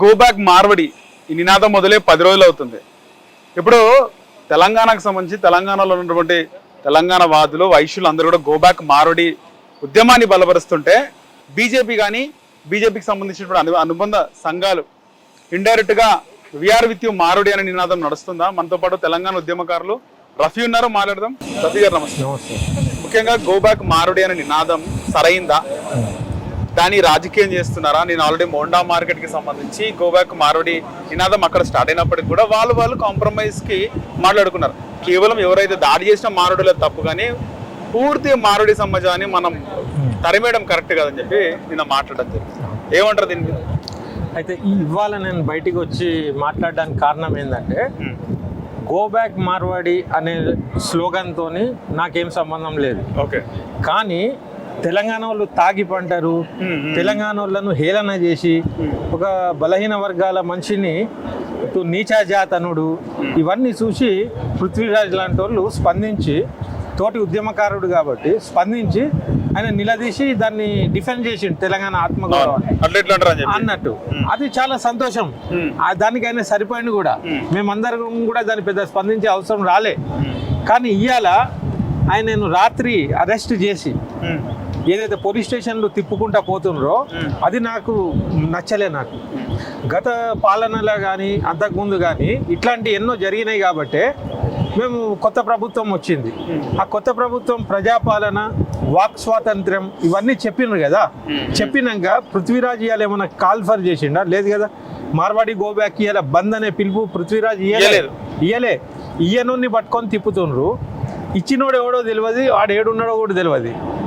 Go back Marwadi ఈ నినాదం మొదలై పది రోజులు అవుతుంది. ఇప్పుడు తెలంగాణకు సంబంధించి తెలంగాణలో ఉన్నటువంటి తెలంగాణ వాదులు వైశ్యులు అందరూ కూడా గో బ్యాక్ మార్వడి ఉద్యమాన్ని బలపరుస్తుంటే బీజేపీ కానీ బీజేపీకి సంబంధించినటువంటి అను అనుబంధ సంఘాలు ఇండైరెక్ట్గా విఆర్ విత్ యు మారుడి అనే నినాదం నడుస్తుందా? మనతో పాటు తెలంగాణ ఉద్యమకారులు రఫీ ఉన్నారు? మాట్లాడదాం. రఫీ గారు నమస్తే. ముఖ్యంగా గో బ్యాక్ మారుడి అనే నినాదం సరైందా? దాన్ని రాజకీయం చేస్తున్నారా? నేను ఆల్రెడీ మోండా మార్కెట్కి సంబంధించి గో బ్యాక్ మారుడి నినాదం అక్కడ స్టార్ట్ అయినప్పటికి కూడా వాళ్ళు వాళ్ళు కాంప్రమైజ్కి మాట్లాడుకున్నారు. కేవలం ఎవరైతే దాడి చేసిన మారుడులే తప్పు కానీ పూర్తి మారుడి సమాజాన్ని మనం తరిమేయడం కరెక్ట్ కాదని చెప్పి నిన్న మాట్లాడడం జరిగింది. ఏమంటారు దీని మీద? అయితే ఇవాళ నేను బయటికి వచ్చి మాట్లాడడానికి కారణం ఏంటంటే గో బ్యాక్ మార్వాడి అనే స్లోగన్తో నాకేం సంబంధం లేదు. ఓకే. కానీ తెలంగాణ వాళ్ళు తాగి పంటారు. తెలంగాణ వాళ్ళను హేళన చేసి ఒక బలహీన వర్గాల మనిషిని ఇటు నీచా జాతనుడు. ఇవన్నీ చూసి పృథ్వీరాజ్ లాంటి వాళ్ళు స్పందించి తోటి ఉద్యమకారుడు కాబట్టి స్పందించి ఆయన నిలదీసి దాన్ని డిఫెండ్ చేసిండు తెలంగాణ ఆత్మగౌరవాన్ని. అన్నట్టు. అది చాలా సంతోషం. దానికి ఆయన సరిపోయింది కూడా. మ్మ్. మేమందరం కూడా దాని పెద్ద స్పందించే అవసరం రాలే. కానీ ఇవాళ ఆయన రాత్రి అరెస్ట్ చేసి. ఏదైతే పోలీస్ స్టేషన్లు తిప్పుకుంటా పోతుండ్రో. అది నాకు నచ్చలే నాకు. గత పాలనలో కానీ అంతకుముందు కానీ ఇట్లాంటి ఎన్నో జరిగినాయి కాబట్టే మేము కొత్త ప్రభుత్వం వచ్చింది. ఆ కొత్త ప్రభుత్వం ప్రజాపాలన వాక్ స్వాతంత్ర్యం ఇవన్నీ చెప్పినారు కదా. చెప్పినాక పృథ్వీరాజ్ ఇవాళ ఏమైనా కాల్ఫర్ చేసిండా? లేదు కదా. మార్వాడి గో బ్యాక్ ఇవాళ బంద్ అనే పిలుపు పృథ్వీరాజ్ ఇయ్యలేదు. ఇయ్యలే. ఇయ్యనోని పట్టుకొని తిప్పుతుండ్రు. ఇచ్చినోడు ఎవడో తెలియదు ఆడు ఏడున్నాడో కూడా తెలియదు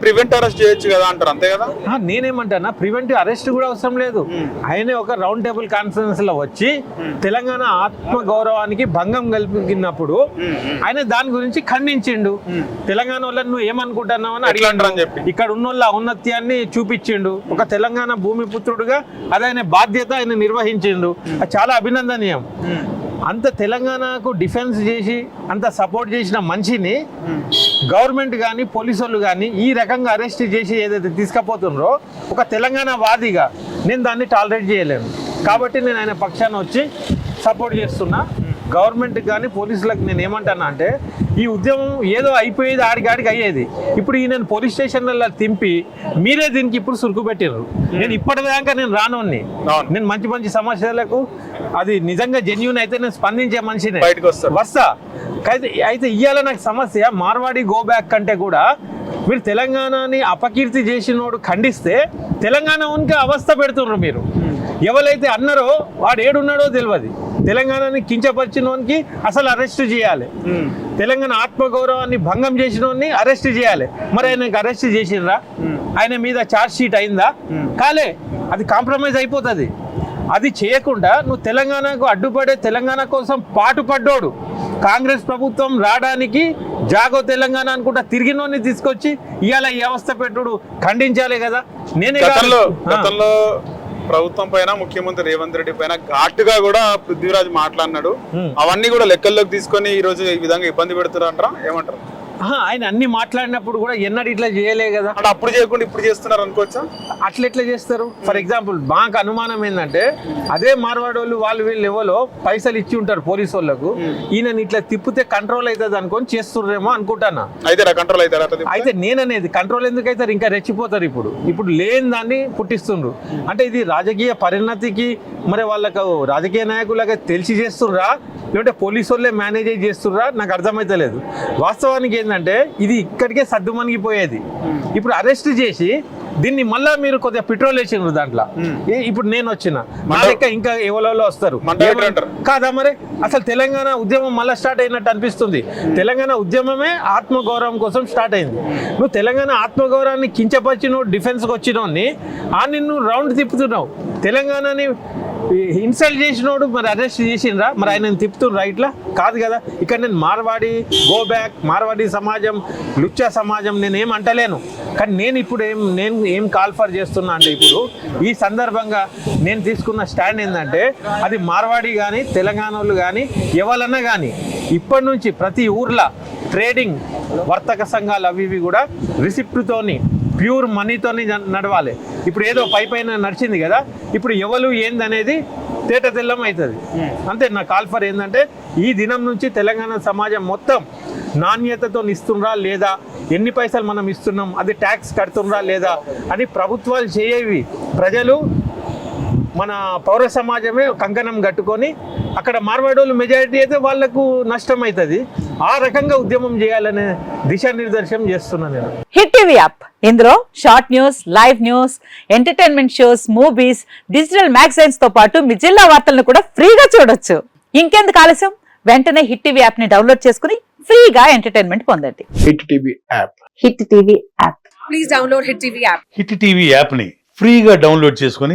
ప్రివెంట్ అరెస్ట్ చేయొచ్చు కదా అంటారు అంతే కదా? నేనేమంటానా? ప్రివెంటివ్ అరెస్ట్ కూడా అవసరం లేదు. ఆయనే ఒక రౌండ్ టేబుల్ కాన్ఫరెన్స్లో వచ్చి తెలంగాణ ఆత్మ గౌరవానికి భంగం కలిగినప్పుడు ఆయన దాని గురించి ఖండించిండు. తెలంగాణ వాళ్ళని నువ్వు ఏమనుకుంటున్నావు అని చెప్పి. ఇక్కడ ఉన్న వాళ్ళ ఔన్నత్యాన్ని చూపించిండు. ఒక తెలంగాణ భూమి పుత్రుడుగా అది ఆయన బాధ్యత ఆయన నిర్వహించిండు. అది చాలా అభినందనీయం. అంత తెలంగాణకు డిఫెన్స్ చేసి అంత సపోర్ట్ చేసిన మనిషిని గవర్నమెంట్ కానీ పోలీసు వాళ్ళు కానీ ఈ రకంగా అరెస్ట్ చేసి ఏదైతే తీసుకుపోతున్నారో ఒక తెలంగాణ వాదిగా నేను దాన్ని టాలరేట్ చేయలేను. కాబట్టి నేను ఆయన పక్షాన వచ్చి సపోర్ట్ చేస్తున్నా. గవర్నమెంట్ కానీ పోలీసులకు నేను ఏమంటానా అంటే ఈ ఉద్యమం ఏదో అయిపోయేది ఆడికాడికి అయ్యేది. ఇప్పుడు ఈ నేను పోలీస్ స్టేషన్లలో తింపి మీరే దీనికి ఇప్పుడు సురుకు పెట్టారు నేను ఇప్పటిదాకా నేను రానోని. నేను మంచి మంచి సమస్యలకు అది నిజంగా జెన్యున్ అయితే నేను స్పందించే మనిషినే. బయటకు వస్తారు. వస్తా. అయితే అయితే ఇవాళ నాకు సమస్య మార్వాడి గో బ్యాక్ కంటే కూడా మీరు తెలంగాణని అపకీర్తి చేసినోడు ఖండిస్తే తెలంగాణ ఉనికి అవస్థ పెడుతున్నారు మీరు. ఎవరైతే అన్నారో వాడు ఏడున్నాడో తెలియదు తెలంగాణని కించపరిచినోనికి అసలు అరెస్ట్ చేయాలి. తెలంగాణ ఆత్మగౌరవాన్ని భంగం చేసినోడిని అరెస్ట్ చేయాలి. మరి ఆయనకి అరెస్ట్ చేసిండ్రా? ఆయన మీద ఛార్జ్ షీట్ అయిందా? కాలే అది కాంప్రమైజ్ అయిపోతుంది. అది చేయకుండా నువ్వు తెలంగాణకు అడ్డుపడే తెలంగాణ కోసం పాటుపడ్డోడు. కాంగ్రెస్ ప్రభుత్వం రావడానికి జాగో తెలంగాణ అనుకుంటా తిరిగినోని తీసుకొచ్చి ఇవాళ ఈ అవస్థ పెట్టుడు ఖండించాలి కదా. నేనే. గతంలో ప్రభుత్వం పైన ముఖ్యమంత్రి రేవంత్ రెడ్డి పైన ఘాటుగా కూడా పృథ్వీరాజ్ మాట్లాడినాడు. అవన్నీ కూడా లెక్కల్లోకి తీసుకొని ఈ రోజు ఈ విధంగా ఇబ్బంది పెడుతున్నారు అంటారా ఏమంటారు? ఆయన అన్ని మాట్లాడినప్పుడు కూడా ఎన్నడూ ఇట్లా చేయలే కదా. అప్పుడు చేయకుండా ఇప్పుడు చేస్తున్నారు అనుకోవచ్చా? అట్లా ఎట్లా చేస్తారు? ఫర్ ఎగ్జాంపుల్ మాకు అనుమానం ఏంటంటే అదే మార్వాడోళ్ళు వాళ్ళు వీళ్ళు ఎవరో పైసలు ఇచ్చి ఉంటారు పోలీసు వాళ్ళకు. ఈయనని ఇట్లా తిప్పితే కంట్రోల్ అవుతుంది అనుకొని చేస్తుర్రేమో అనుకుంటానా? అయితే కంట్రోల్ అవుతారా? అయితే నేననేది కంట్రోల్ ఎందుకు అవుతారు? ఇంకా రెచ్చిపోతారు ఇప్పుడు. ఇప్పుడు లేని దాన్ని పుట్టిస్తుండ్రు. అంటే ఇది రాజకీయ పరిణతికి మరి వాళ్ళకు రాజకీయ నాయకులకి తెలిసి చేస్తుర్రా లేదంటే పోలీసు వాళ్ళే మేనేజ్ చేస్తుర్రా నాకు అర్థమైతలేదు. వాస్తవానికి ఏంటంటే ఇది ఇక్కడికే సర్దుమణిగిపోయేది. ఇప్పుడు అరెస్ట్ చేసి దీన్ని మళ్ళా మీరు కొద్దిగా పెట్రోల్ వేసిండ్రు దాంట్లో. ఇప్పుడు నేను వచ్చిన. నా లెక్క ఇంకా ఎవరో వస్తారు. కాదా మరి? అసలు తెలంగాణ ఉద్యమం మళ్ళీ స్టార్ట్ అయినట్టు అనిపిస్తుంది. తెలంగాణ ఉద్యమమే ఆత్మగౌరవం కోసం స్టార్ట్ అయింది. నువ్వు తెలంగాణ ఆత్మగౌరవాన్ని కించపరిచిన డిఫెన్స్కి వచ్చినోడిని ఆ నిన్ను రౌండ్ తిప్పుతున్నావు. తెలంగాణని ఇన్సల్ట్ చేసినోడు మరి అరెస్ట్ చేసిండ్రా? మరి ఆయన తిప్పుతున్నా ఇట్లా? కాదు కదా ఇక్కడ నేను మార్వాడి గో బ్యాక్ మార్వాడి సమాజం లుచ్చా సమాజం నేను ఏం అంటలేను. కానీ నేను ఇప్పుడు ఏం నేను ఏం కాల్ఫర్ చేస్తున్నా అంటే ఇప్పుడు ఈ సందర్భంగా నేను తీసుకున్న స్టాండ్ ఏంటంటే అది మార్వాడి కానీ తెలంగాణ వాళ్ళు కానీ ఎవరన్నా కానీ ఇప్పటి నుంచి ప్రతి ఊర్లో ట్రేడింగ్ వర్తక సంఘాలు అవి ఇవి కూడా రిసిప్ట్తోని ప్యూర్ మనీతోని నడవాలి. ఇప్పుడు ఏదో పై పైన నడిచింది కదా ఇప్పుడు ఎవరు ఏందనేది తేట తెల్లం అవుతుంది. అంతే నా కాల్ఫర్ ఏంటంటే ఈ దినం నుంచి తెలంగాణ సమాజం మొత్తం నాణ్యతతో ఇస్తుండ్రా లేదా ఎన్ని పైసలు మనం ఇస్తున్నాం అది ట్యాక్స్ కడుతుండ్రా లేదా అని ప్రభుత్వాలు చేయవి. ప్రజలు మన పౌర సమాజమే కంకణం కట్టుకొని అక్కడ మార్వాడోళ్ళు మెజారిటీ అయితే వాళ్ళకు నష్టం అవుతుంది ఆ రకంగా ఉద్యమం చేయాలనే దిశానిర్దేశం చేస్తున్నాను నేను. Hit TV app. ఇందులో short news live news entertainment shows movies digital మ్యాగజైన్స్తో పాటు మీ జిల్లా వార్తలను కూడా ఫ్రీగా చూడొచ్చు. ఇంకెందుకు ఆలస్యం? వెంటనే హిట్ టీవీ యాప్ని డౌన్లోడ్ చేసుకుని ఫ్రీగా ఎంటర్టైన్మెంట్ పొందండి. Hit TV app. Hit TV app. Please download Hit TV app. Hit TV యాప్ని ఫ్రీగా డౌన్లోడ్ చేసుకొని